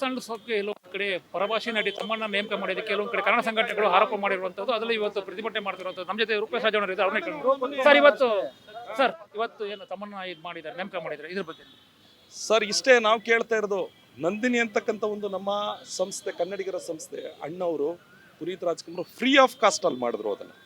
ಸಣ್ಣ ಸೊಕ್ಕೆ ಕೆಲವೊಂದು ಕಡೆ ಪರಭಾಷೆ ನಟಿ ತಮ್ಮನ್ನ ನೇಮಕ ಮಾಡಿದೆ. ಕೆಲವೊಂದು ಕಡೆ ಕನ್ನಡ ಸಂಘಟನೆಗಳು ಆರೋಪ ಮಾಡಿರುವಂಥದ್ದು ಅದರಲ್ಲಿ ಇವತ್ತು ಪ್ರತಿಭಟನೆ ಮಾಡ್ತಿರುವಂಥದ್ದು ನಮ್ಮ ಜೊತೆ ರೂಪೇಶ್ ರಾಜವಣ್ಣ ಇದ್ದಾರೆ. ಸರ್, ಇವತ್ತು ಸರ್, ಇವತ್ತು ಏನು ತಮ್ಮನ್ನ ಇದು ಮಾಡಿದ್ದಾರೆ, ನೇಮಕ ಮಾಡಿದ್ದಾರೆ, ಇದ್ರ ಬಗ್ಗೆ. ಸರ್, ಇಷ್ಟೇ ನಾವು ಕೇಳ್ತಾ ಇರೋದು, ನಂದಿನಿ ಅಂತಕ್ಕಂಥ ಒಂದು ನಮ್ಮ ಸಂಸ್ಥೆ, ಕನ್ನಡಿಗರ ಸಂಸ್ಥೆ ಅಣ್ಣವರು Puneeth Rajkumar free of cost ಅಲ್ಲಿ ಮಾಡಿದ್ರು ಅದನ್ನು.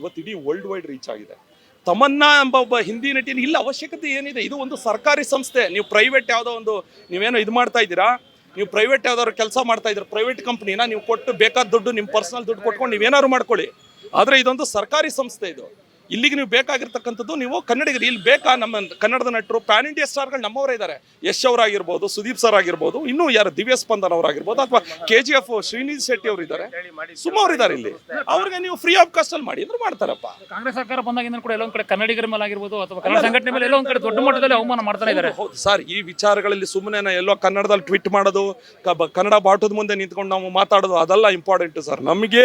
ಇವತ್ತು ಇಡೀ ವರ್ಲ್ಡ್ ವೈಡ್ ರೀಚ್ ಆಗಿದೆ. ತಮನ್ನಾ ಎಂಬ ಒಬ್ಬ ಹಿಂದಿ ನಟಿನ ಇಲ್ಲ, ಅವಶ್ಯಕತೆ ಏನಿದೆ? ಇದು ಒಂದು ಸರ್ಕಾರಿ ಸಂಸ್ಥೆ. ನೀವು ಪ್ರೈವೇಟ್ ಯಾವುದೋ ಒಂದು, ನೀವೇನೋ ಇದು ಮಾಡ್ತಾ ಇದ್ದೀರಾ? ನೀವು ಪ್ರೈವೇಟ್ ಯಾವ್ದಾದ್ರು ಕೆಲಸ ಮಾಡ್ತಾ ಇದ್ರೆ ಪ್ರೈವೇಟ್ ಕಂಪ್ನಿನ ನೀವು ಕೊಟ್ಟು ಬೇಕಾದ ದುಡ್ಡು ನಿಮ್ಮ ಪರ್ಸನಲ್ ದುಡ್ಡು ಕೊಟ್ಕೊಂಡು ನೀವೇನಾದ್ರು ಮಾಡ್ಕೊಳ್ಳಿ. ಆದರೆ ಇದೊಂದು ಸರ್ಕಾರಿ ಸಂಸ್ಥೆ ಇದು. ಇಲ್ಲಿಗೆ ನೀವು ಬೇಕಾಗಿರ್ತಕ್ಕಂಥದ್ದು ನೀವು ಕನ್ನಡಿಗರು. ಇಲ್ಲಿ ಬೇಕಾ ನಮ್ಮ ಕನ್ನಡದ ನಟರು ಪ್ಯಾನ್ ಇಂಡಿಯಾ ಸ್ಟಾರ್ಗಳು ನಮ್ಮವರೇ ಇದ್ದಾರೆ ಯಶ್ ಅವರಾಗಿರ್ಬೋದು ಸುದೀಪ್ ಸರ್ ಆಗಿರ್ಬೋದು ಇನ್ನೂ ಯಾರು ದಿವ್ಯ ಸ್ಪಂದನ್ ಅವರಾಗಿರ್ಬೋದು ಅಥವಾ K G F Srinidhi Shetty ಅವರು ಇದ್ದಾರೆ ಸುಮಾರು ಇದ್ದಾರೆ ಇಲ್ಲಿ. ಅವ್ರಿಗೆ ನೀವು ಫ್ರೀ ಆಫ್ ಕಾಸ್ಟ್ ಅಲ್ಲಿ ಮಾಡಿ ಅಂದ್ರೆ ಮಾಡ್ತಾರಪ್ಪ. ಕಾಂಗ್ರೆಸ್ ಸರ್ಕಾರ ಬಂದಾಗಿಂದ ಕೂಡ ಎಲ್ಲೊಂದ್ ಕಡೆ ಕನ್ನಡಿಗರ ಮೇಲೆ ಆಗಿರ್ಬೋದು ಅಥವಾ ಕನ್ನಡ ಸಂಘಟನೆ ಮೇಲೆ ಎಲ್ಲೊಂದ್ ಕಡೆ ದೊಡ್ಡ ಮಟ್ಟದಲ್ಲಿ ಅವಮಾನ ಮಾಡ್ತಾ ಇದ್ದಾರೆ ಹೌದು ಸರ್ ಈ ವಿಚಾರಗಳಲ್ಲಿ ಸುಮ್ಮನೆ ಎಲ್ಲೋ ಕನ್ನಡದಲ್ಲಿ ಟ್ವಿಟ್ ಮಾಡೋದು ಕನ್ನಡ ಬಾಟದ ಮುಂದೆ ನಿಂತ್ಕೊಂಡು ನಾವು ಮಾತಾಡೋದು ಅದೆಲ್ಲ ಇಂಪಾರ್ಟೆಂಟ್ ಸರ್. ನಮಗೆ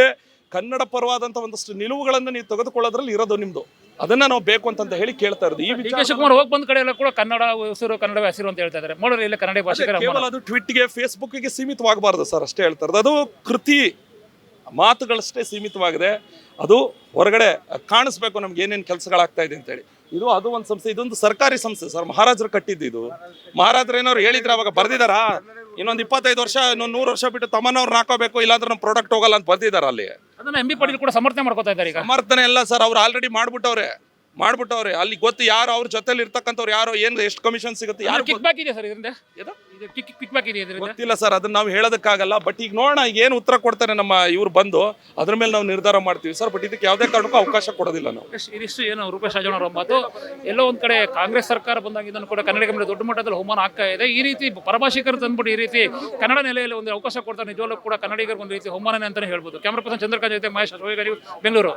ಕನ್ನಡ ಪರವಾದಂತ ಒಂದಷ್ಟು ನಿಲುವುಗಳನ್ನು ನೀವು ತೆಗೆದುಕೊಳ್ಳೋದ್ರಲ್ಲಿ ಇರೋದು ನಿಮ್ದು. ಅದನ್ನ ನಾವು ಬೇಕು ಅಂತ ಹೇಳಿ ಕೇಳ್ತಾ ಇರೋದು. ಈ ಡಿ ವಿಚಾರ ಕೆ ಶಿವಕುಮಾರ್ ಹೋಗಿ ಬಂದ ಕಡೆ ಎಲ್ಲ ಕೂಡ ಕನ್ನಡ ಉಸಿರು ಕನ್ನಡ ಹಸಿರು ಅಂತ ಹೇಳ್ತಾ ಇದ್ದಾರೆ. ನೋಡ್ರಿ ಇಲ್ಲಿ ಕನ್ನಡ ಭಾಷಿಕರ ಕೇವಲ ಅದು ಟ್ವಿಟ್ಗೆ ಫೇಸ್ಬುಕ್ಗೆ ಸೀಮಿತವಾಗಬಾರ್ದು ಸರ್ ಅಷ್ಟೇ ಹೇಳ್ತಾ ಇರೋದು ಅದು ಕೃತಿ ಮಾತುಗಳಷ್ಟೇ ಸೀಮಿತವಾಗಿದೆ. ಅದು ಹೊರಗಡೆ ಕಾಣಿಸ್ಬೇಕು ನಮ್ಗೆ ಏನೇನು ಕೆಲಸಗಳಾಗ್ತಾ ಇದೆ ಅಂತೇಳಿ ಇದು ಅದು ಒಂದು ಸಂಸ್ಥೆ ಇದೊಂದು ಸರ್ಕಾರಿ ಸಂಸ್ಥೆ ಸರ್ ಮಹಾರಾಜರು ಕಟ್ಟಿದ್ದು ಇದು. ಮಹಾರಾಜರು ಏನಾದ್ರು ಹೇಳಿದ್ರೆ ಅವಾಗ ಬರ್ದಿದಾರಾ ಇನ್ನೊಂದು ಇಪ್ಪತ್ತೈದು ವರ್ಷ ಇನ್ನೊಂದು ನೂರು ವರ್ಷ ಬಿಟ್ಟು ತಮ್ಮನವ್ರನ್ನ ಹಾಕೋಬೇಕು ಇಲ್ಲಾಂದ್ರೆ ನಮ್ಮ ಪ್ರಾಡಕ್ಟ್ ಹೋಗಲ್ಲ ಅಂತ ಬರ್ದಿದಾರ ಅಲ್ಲಿ? ಅದನ್ನ ಎಂ ಬಿ ಪಾಟೀಲ್ ಕೂಡ ಸಮರ್ಥನೆ ಮಾಡ್ಕೋತಾ ಇದ್ದಾರೆ ಈಗ. ಸಮರ್ಥನೆ ಎಲ್ಲ ಸರ್ ಅವ್ರು ಆಲ್ರೆಡಿ ಮಾಡ್ಬಿಟ್ಟವ್ರೆ. ಮಾಡ್ಬಿಟ್ಟವ್ರೆ. ಅಲ್ಲಿ ಗೊತ್ತು ಯಾರು ಅವ್ರ ಜೊತೆಲಿ ಇರ್ತಕ್ಕಂಥವ್ರು ಯಾರು ಏನು ಎಷ್ಟು ಕಮಿಷನ್ ಸಿಗುತ್ತೆ ಯಾರು ಕಿಕ್ ಬ್ಯಾಕ್ ಇದೆ ಸರ್ ಇದರಿಂದ. ಗೊತ್ತಿಲ್ಲ ಸರ್ ಅದನ್ನ ನಾವು ಹೇಳೋದಕ್ಕಾಗಲ್ಲ. ಬಟ್ ಈಗ ನೋಡೋಣ ಈಗ ಏನು ಉತ್ತರ ಕೊಡ್ತಾರೆ ನಮ್ಮ ಇವ್ರು ಬಂದು ಅದ್ರ ಮೇಲೆ ನಾವು ನಿರ್ಧಾರ ಮಾಡ್ತೀವಿ ಸರ್. ಬಟ್ ಇದಕ್ಕೆ ಯಾವುದೇ ಕಾರಣಕ್ಕೂ ಅವಕಾಶ ಕೊಡೋದಿಲ್ಲ ನಾವು. ಇದಿಷ್ಟು- ಏನು ರೂಪೇಶ್ ರಾಜಣ್ಣ ಅವರ ಮಾತು? ಎಲ್ಲೋ ಒಂದ್ ಕಡೆ ಕಾಂಗ್ರೆಸ್ ಸರ್ಕಾರ ಬಂದಾಗ ಇದನ್ನು ಕೂಡ ಕನ್ನಡಿಗ ಮೇಲೆ ದೊಡ್ಡ ಮಟ್ಟದಲ್ಲಿ ಅವಮಾನ ಆಗ್ತಾ ಇದೆ. ಈ ರೀತಿ ಪರಭಾಷಿಕರು ತಂದ್ಬಿಟ್ಟು ಈ ರೀತಿ ಕನ್ನಡ ನೆಲೆಯಲ್ಲಿ ಒಂದು ಅವಕಾಶ ಕೊಡ್ತಾರೆ ನಿಜವಾಗ್ಲೂ ಕೂಡ ಕನ್ನಡಿಗರಿಗೆ ಒಂದು ರೀತಿ ಅವಮಾನನೇ ಅಂತಾನೆ ಹೇಳ್ಬೋದು. ಕ್ಯಾಮ್ರಾ ಪರ್ಸನ್ ಚಂದ್ರಕಾಂತ್ ಜೊತೆ ಮಹೇಶ್ ಬೆಂಗಳೂರು.